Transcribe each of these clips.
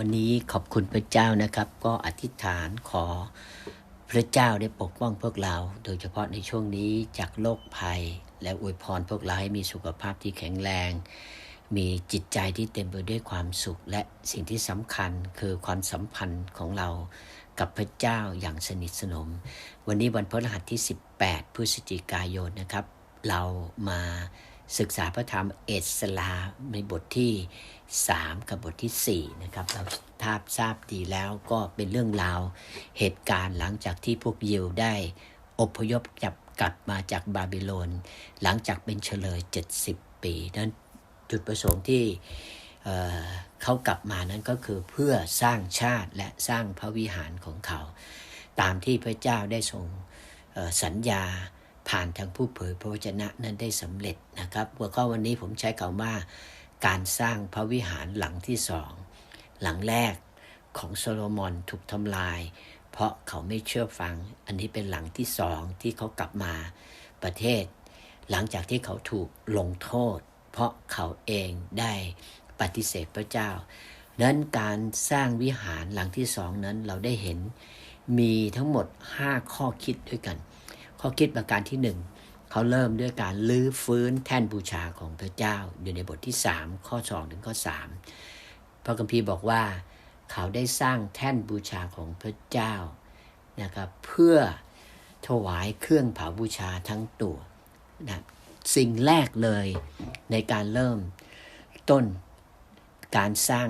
วันนี้ขอบคุณพระเจ้านะครับ ก็อธิษฐานขอพระเจ้าได้ปกป้องพวกเรา โดยเฉพาะในช่วงนี้จากโรคภัย และอวยพรพวกเราให้มีสุขภาพที่แข็งแรง มีจิตใจที่เต็มไปด้วยความสุข และสิ่งที่สำคัญคือความสัมพันธ์ของเรากับพระเจ้าอย่างสนิทสนม วันนี้วันพฤหัสที่ 18 พฤศจิกายนนะครับ เรามา ศึกษาพระธรรมเอสลาในบทที่ 3 กับบทที่ 4 นะครับเราทราบทราบดีแล้วก็เป็นเรื่องราวเหตุการณ์หลังจากที่พวกยิวได้อพยพจับกลับมาจากบาบิโลน หลังจากเป็นเฉลย 70 ปีนั้นจุดประสงค์ที่เเขากลับมานั้นก็คือเพื่อสร้างชาติและสร้างพระวิหารของเขา ตามที่พระเจ้าได้ทรงสัญญา ผ่านทางผู้เผยพระวจนะนั้นได้สำเร็จนะครับหัวข้อวันนี้ผมใช้คำว่า การสร้างพระวิหารหลังที่สองหลังแรกของโซโลมอนถูกทำลาย เพราะเขาไม่เชื่อฟัง อันนี้เป็นหลังที่สองที่เขากลับมาประเทศ หลังจากที่เขาถูกลงโทษ เพราะเขาเองได้ปฏิเสธพระเจ้า นั้นการสร้างวิหารหลังที่สองนั้นเราได้เห็นมีทั้งหมด 5 ข้อคิดด้วยกัน ข้อคิดประการที่หนึ่งเขาเริ่มด้วยการลื้อฟื้นแท่นบูชาของพระเจ้า อยู่ในบทที่3ข้อ2ถึงข้อ3พระคัมภีร์บอกว่า เขาได้สร้างแท่นบูชาของพระเจ้านะครับเพื่อถวายเครื่องเผาบูชาทั้งตัวนะสิ่งแรกเลยในการเริ่มต้นการสร้าง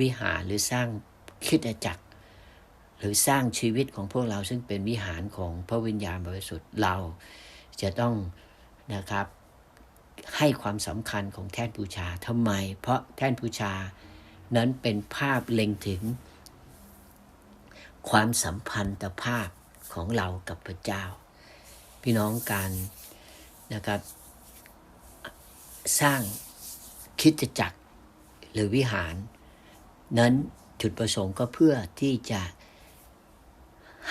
วิหารหรือสร้างคิดจักร หรือสร้างชีวิตของพวกเราซึ่งเป็นวิหารของพระวิญญาณบริสุทธิ์เราจะต้องนะครับให้ความสำคัญของแท่นบูชาทำไม เพราะแท่นบูชานั้นเป็นภาพเล็งถึง ความสัมพันธภาพของเรากับพระเจ้า พี่น้องการนะครับ สร้างคิดจักรหรือวิหาร นั้นจุดประสงค์ก็เพื่อที่จะ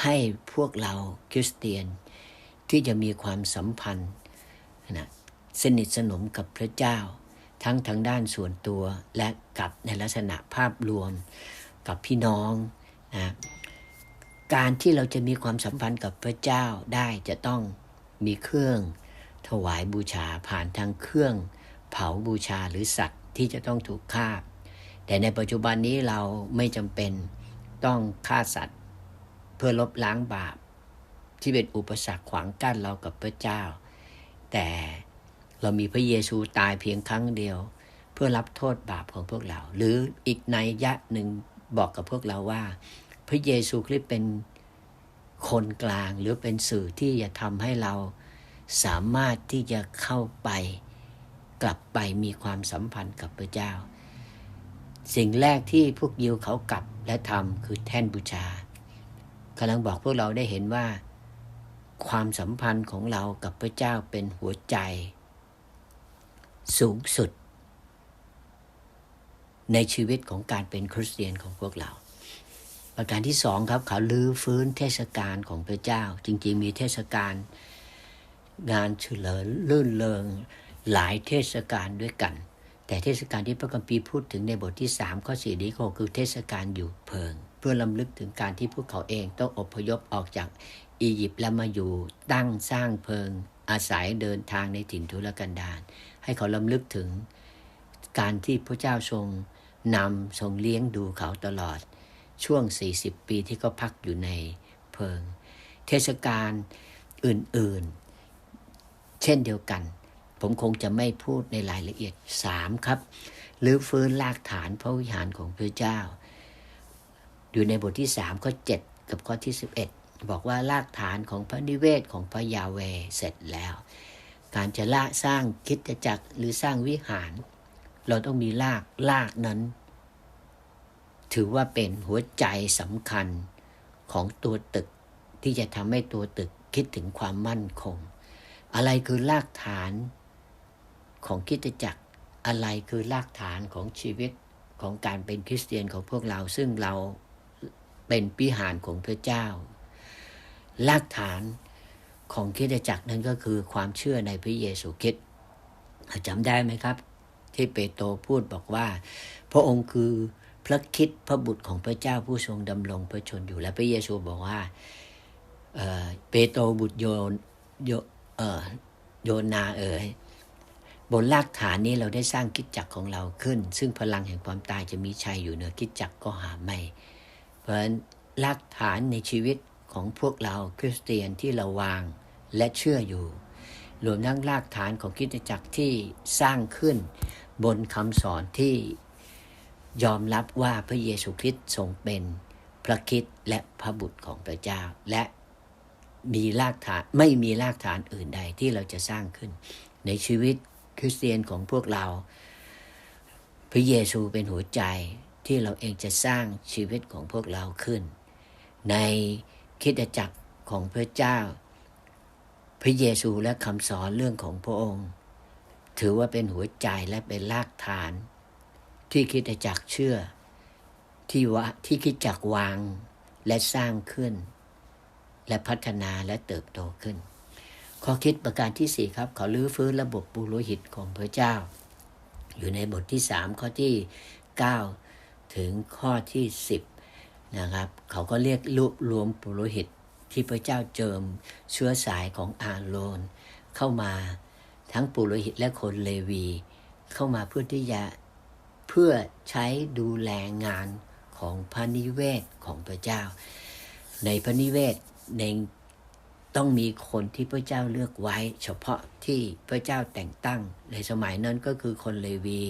ให้พวกเราคริสเตียนที่จะมีความสัมพันธ์นะสนิทสนมกับพระเจ้า ทั้งทางด้านส่วนตัวและกับในลักษณะภาพรวมกับพี่น้องนะการที่เราจะมีความสัมพันธ์กับพระเจ้าได้จะต้องมีเครื่องถวายบูชาผ่านทางเครื่องเผาบูชาหรือสัตว์ที่จะต้องถูกฆ่า แต่ในปัจจุบันนี้เราไม่จำเป็นต้องฆ่าสัตว์ เพื่อลบล้างบาป ที่เป็นอุปสรรคขวางกั้นเรากับพระเจ้า แต่เรามีพระเยซูตายเพียงครั้งเดียว เพื่อรับโทษบาปของพวกเรา หรืออีกในยะหนึ่งบอกกับพวกเราว่า พระเยซูคริสต์เป็นคนกลางหรือเป็นสื่อที่จะทำให้เราสามารถที่จะเข้าไปกลับไปมีความสัมพันธ์กับพระเจ้า สิ่งแรกที่พวกยิวเขากลับและทำคือแท่นบูชา กำลังบอกพวกเราได้เห็นว่า ความสัมพันธ์ของเรากับพระเจ้าเป็นหัวใจ สูงสุด ในชีวิตของการเป็นคริสเตียนของพวกเรา ประการที่สองครับเขาลื้อฟื้นเทศกาลของพระเจ้า จริง ๆ มีเทศกาลงานเฉลิมลื่นเริงหลายเทศกาลด้วยกัน แต่เทศกาลที่พระคัมภีร์พูดถึงในบทที่3ข้อ4นี้ก็คือเทศกาลอยู่เพิง พื่อลำลึกถึงการที่พวกเขาเองต้องอพยพออกจากอียิปต์และมาอยู่ตั้งสร้างเพิง อาศัยเดินทางในถิ่นทุรกันดารให้เขาลำลึกถึงการที่พระเจ้าทรงนำทรงเลี้ยงดูเขาตลอดช่วง 40 ปีที่เขาพักอยู่ในเพิง เทศกาลอื่นๆ เช่นเดียวกัน ผมคงจะไม่พูดในรายละเอียด 3 ครับหรือฟื้นรากฐานพระวิหารของพระเจ้า อยู่ในบทที่ 3 ข้อ 7 กับข้อที่ 11 บอกว่ารากฐานของพระนิเวศของพระยาเวเสร็จแล้ว การจะละสร้างคิดจักรหรือสร้างวิหาร เราต้องมีรากรากนั้น ถือว่าเป็นหัวใจสำคัญของตัวตึกที่จะทำให้ตัวตึกคิดถึงความมั่นคง อะไรคือรากฐานของคิดจักรอะไรคือรากฐานของชีวิตของการเป็นคริสเตียนของพวกเราซึ่งเรา เป็นปิหารของพระเจ้ารากฐานของคิดจักรนั้นก็คือความเชื่อในพระเยซูคริสต์จำได้ไหมครับ ที่เปโตรพูดบอกว่า พระองค์คือพระคิดพระบุตรของพระเจ้าผู้ทรงดำรงพระชนอยู่และพระเยซูบอกว่าเออเปโตรบุตรโยนโยเออโยนาเอ๋ยบนรากฐานนี้เราได้สร้างคิดจักรของเราขึ้น ซึ่งพลังแห่งความตายจะมีชัยอยู่เหนือคิดจักรก็หาไม่ เพราะฉะนั้นรากฐานในชีวิตของพวกเราคริสเตียนที่เราวางและเชื่ออยู่ รวมทั้งรากฐานของคริสตจักรที่สร้างขึ้นบนคำสอนที่ยอมรับว่าพระเยซูคริสต์ทรงเป็นพระคิดและพระบุตรของพระเจ้า และมีรากฐานไม่มีรากฐานอื่นใดที่เราจะสร้างขึ้น ในชีวิตคริสเตียนของพวกเรา พระเยซูเป็นหัวใจ ที่เราเองจะสร้างชีวิตของพวกเราขึ้น ในคิดจักรของพระเจ้า พระเยซูและคำสอนเรื่องของพระองค์ ถือว่าเป็นหัวใจและเป็นรากฐาน ที่คิดจักรเชื่อที่ว่าที่คิดจักรวางและสร้างขึ้น และพัฒนาและเติบโตขึ้น ข้อคิดประการที่สี่ครับ เขาลื้อฟื้นระบบปุโรหิตของพระเจ้า อยู่ในบทที่สามข้อที่เก้า ถึงข้อที่สิบนะครับเขาก็เรียกรวบรวมปุโรหิตที่พระเจ้าเจิมเชื้อสายของอาโรนเข้ามาทั้งปุโรหิตและคนเลวี เข้ามาเพื่อที่จะเพื่อใช้ดูแลงานของพระนิเวศของพระเจ้า ในพระนิเวศในต้องมีคนที่พระเจ้าเลือกไว้ เฉพาะที่พระเจ้าแต่งตั้งในสมัยนั้นก็คือคนเลวี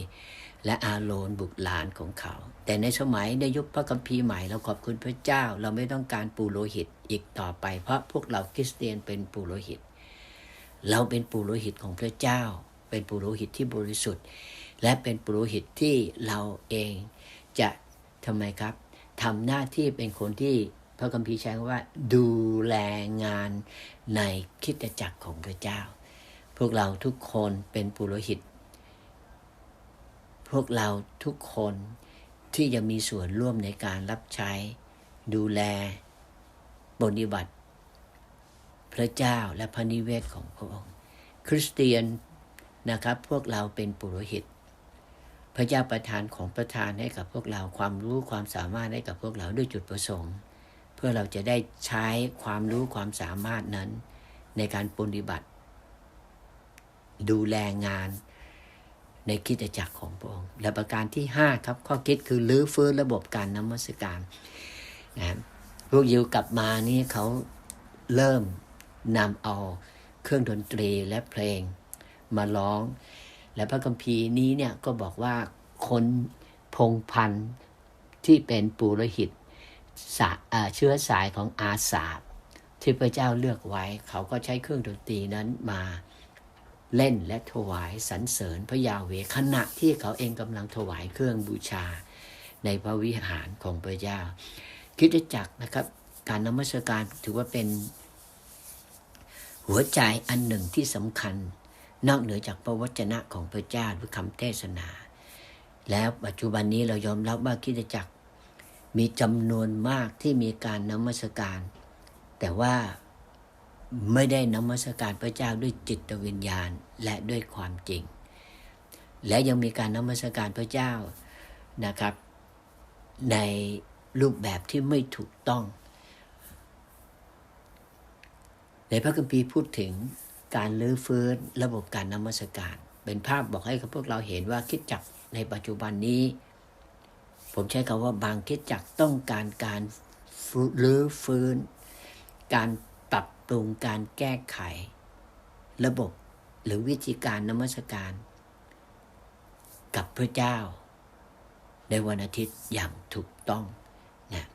และอาโรนบุตรหลานของเขา แต่ในสมัยในยุคพระคัมภีร์ใหม่เราขอบคุณพระเจ้า เราไม่ต้องการปูโรหิตอีกต่อไป เพราะพวกเราคริสเตียนเป็นปูโรหิต เราเป็นปูโรหิตของพระเจ้า เป็นปูโรหิตที่บริสุทธิ์ และเป็นปุโรหิตที่เราเองจะทำไมครับทำหน้าที่เป็นคนที่พระคัมภีร์ใช้ว่า ดูแลงานในคิดจักรของพระเจ้า พวกเราทุกคนเป็นปุโรหิต พวกเราทุกคนที่จะมีส่วนร่วมในการรับใช้ ดูแลปฏิบัติ พระเจ้าและพระนิเวศของพระองค์ คริสเตียนนะครับ พวกเราเป็นปุโรหิต พระเจ้าประทานของประทานให้กับพวกเราความรู้ความสามารถให้กับพวกเราด้วยจุดประสงค์ เพื่อเราจะได้ใช้ความรู้ความสามารถนั้น ในการปฏิบัติ ดูแลงาน ในคิดจักรของพระองค์และประการที่ 5 ครับข้อคิดคือลื้อฟื้นระบบการนมัสการนะพวกยิวกลับมานี่เขาเริ่มนำเอาเครื่องดนตรีและเพลงมาร้อง และพระคัมภีร์นี้เนี่ยก็บอกว่าคนพงพันธ์ที่เป็นปุโรหิตเชื้อสายของอาสาที่พระเจ้าเลือกไว้ เขาก็ใช้เครื่องดนตรีนั้นมา เล่นและถวายสรรเสริญพระยาเวขณะที่เขาเองกำลังถวายเครื่องบูชา ในพระวิหารของพระเจ้าคริสตจักนะครับ การนมัสการถือว่าเป็น หัวใจอันหนึ่งที่สำคัญ นอกเหนือจากพระวจนะของพระเจ้าหรือคำเทศนา แล้วปัจจุบันนี้เรายอมรับว่าคริสตจักมีจำนวนมากที่มีการนมัสการ แต่ว่า ไม่ได้นมัสการพระเจ้าด้วยจิตวิญญาณและด้วยความจริง และยังมีการนมัสการพระเจ้านะครับ ในรูปแบบที่ไม่ถูกต้อง ในพระคัมภีร์พูดถึงการลื้อฟื้นระบบการนมัสการ เป็นภาพบอกให้กับพวกเราเห็นว่าคิดจักในปัจจุบันนี้ ผมใช้คำว่าบางคิดจักต้องการการลื้อฟื้น การ ปรุงการแก้ไข ระบบหรือวิธีการนมัสการ กับพระเจ้า ในวันอาทิตย์อย่างถูกต้องนะ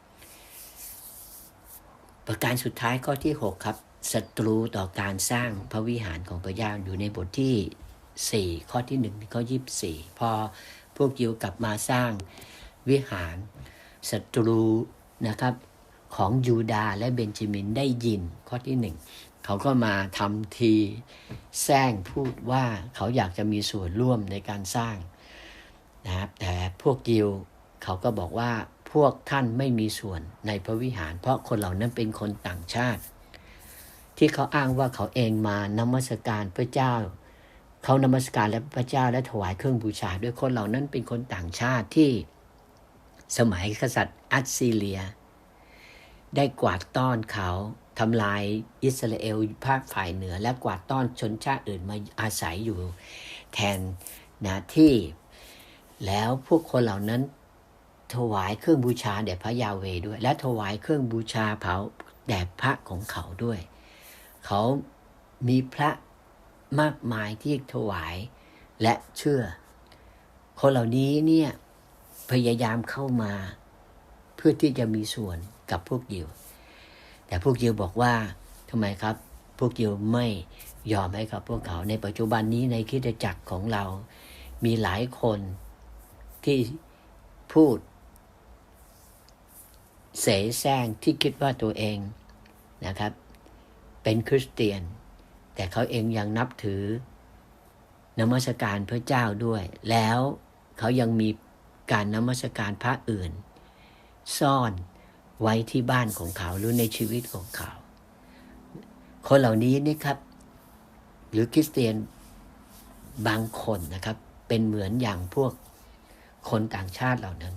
ประการสุดท้ายข้อที่ 6 ครับศัตรูต่อการสร้างพระวิหารของพระเจ้าอยู่ในบทที่ 4 ข้อที่1ข้อ 24 พอพวกยิวกลับมาสร้างวิหารศัตรูนะครับ ของยูดาและเบนจามินได้ยินข้อที่หนึ่งเขาก็มาทำทีแซงพูดว่าเขาอยากจะมีส่วนร่วมในการสร้างนะครับแต่พวกยิวเขาก็บอกว่าพวกท่านไม่มีส่วนในพระวิหาร เพราะคนเหล่านั้นเป็นคนต่างชาติ ที่เขาอ้างว่าเขาเองมานมัสการพระเจ้า เขานมัสการและพระเจ้าและถวายเครื่องบูชา ด้วยคนเหล่านั้นเป็นคนต่างชาติที่สมัยกษัตริย์อัสซีเรีย ได้กวาดต้อนเขาทำลายอิสราเอลภาคฝ่ายเหนือ และกวาดต้อนชนชาติอื่นมาอาศัยอยู่แทนนาที่ แล้วพวกคนเหล่านั้นถวายเครื่องบูชาแด่พระยาเวด้วย และถวายเครื่องบูชาเผาแด่พระของเขาด้วย เขามีพระมากมายที่ถวายและเชื่อ คนเหล่านี้เนี่ยพยายามเข้ามา เพื่อที่จะมีส่วน กับพวกยิว แต่พวกยิวบอกว่าทำไมครับ พวกยิวไม่ยอมให้กับพวกเขา ในปัจจุบันนี้ในคิดจักรของเรา มีหลายคนที่พูด เสแสร้งที่คิดว่าตัวเองนะครับ เป็นคริสเตียน แต่เขาเองยังนับถือนมัสการพระเจ้าด้วย แล้วเขายังมีการนมัสการพระอื่น ซ่อน ไว้ที่บ้านของเขาหรือในชีวิตของเขา คนเหล่านี้นี่ครับ หรือคริสเตียนบางคนนะครับ เป็นเหมือนอย่างพวกคนต่างชาติเหล่านั้น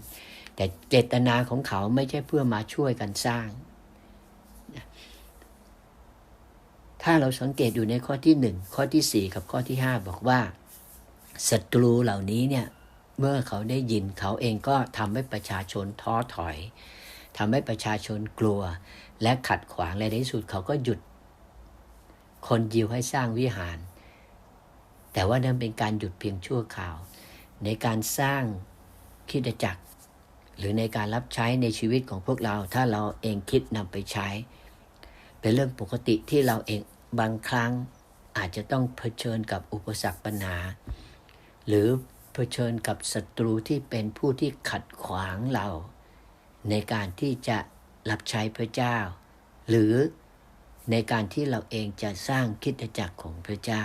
แต่เจตนาของเขาไม่ใช่เพื่อมาช่วยกันสร้าง ถ้าเราสังเกตอยู่ในข้อที่หนึ่งข้อที่สี่กับข้อที่ห้าบอกว่าศัตรูเหล่านี้เนี่ยเมื่อเขาได้ยินเขาเองก็ทำให้ประชาชนท้อถอย ทำให้ประชาชนกลัว และขัดขวางและในที่สุดเขาก็หยุด คนยิวให้สร้างวิหาร แต่ว่านั่นเป็นการหยุดเพียงชั่วคราว ในการสร้างคิดจักร หรือในการรับใช้ในชีวิตของพวกเรา ถ้าเราเองคิดนำไปใช้ เป็นเรื่องปกติที่เราเองบางครั้งอาจจะต้องเผชิญกับอุปสรรคปัญหา หรือเผชิญกับศัตรูที่เป็นผู้ที่ขัดขวางเรา ในการที่จะรับใช้พระเจ้า หรือในการที่เราเองจะสร้างคิดจักรของพระเจ้า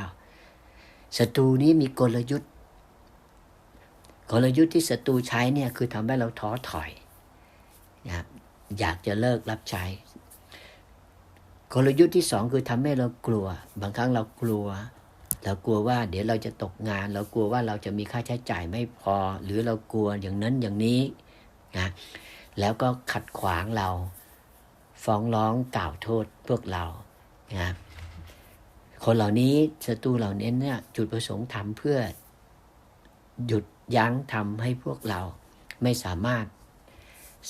ศัตรูนี้มีกลยุทธ์ กลยุทธ์ที่ศัตรูใช้เนี่ยคือทำให้เราท้อถอยนะอยากจะเลิกรับใช้ กลยุทธ์ที่สองคือทำให้เรากลัว บางครั้งเรากลัว เรากลัวว่าเดี๋ยวเราจะตกงาน เรากลัวว่าเราจะมีค่าใช้จ่ายไม่พอ หรือเรากลัวอย่างนั้นอย่างนี้นะ แล้วก็ขัดขวางเรา ฟ้องร้องกล่าวโทษพวกเรานะคนเหล่านี้ศัตรูเหล่านี้เนี่ยจุดประสงค์ทำเพื่อ หยุดยั้งทำให้พวกเราไม่สามารถ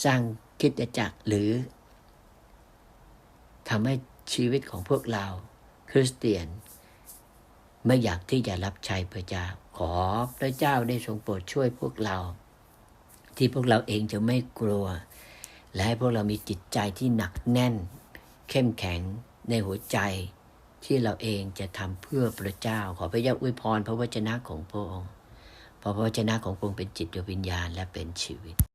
สร้างคิดจักรหรือทำให้ชีวิตของพวกเรา คริสเตียน ไม่อยากที่จะรับใช้พระเจ้า ขอพระเจ้าได้ทรงโปรดช่วยพวกเรา ที่พวกเราเองจะไม่กลัว และให้พวกเรามีจิตใจที่หนักแน่น เข้มแข็งในหัวใจที่เราเองจะทำเพื่อพระเจ้า ขอพระเจ้าอวยพรพระวจนะของพระองค์เพราะพระวจนะของพระองค์เป็นจิตวิญญาณและเป็นชีวิต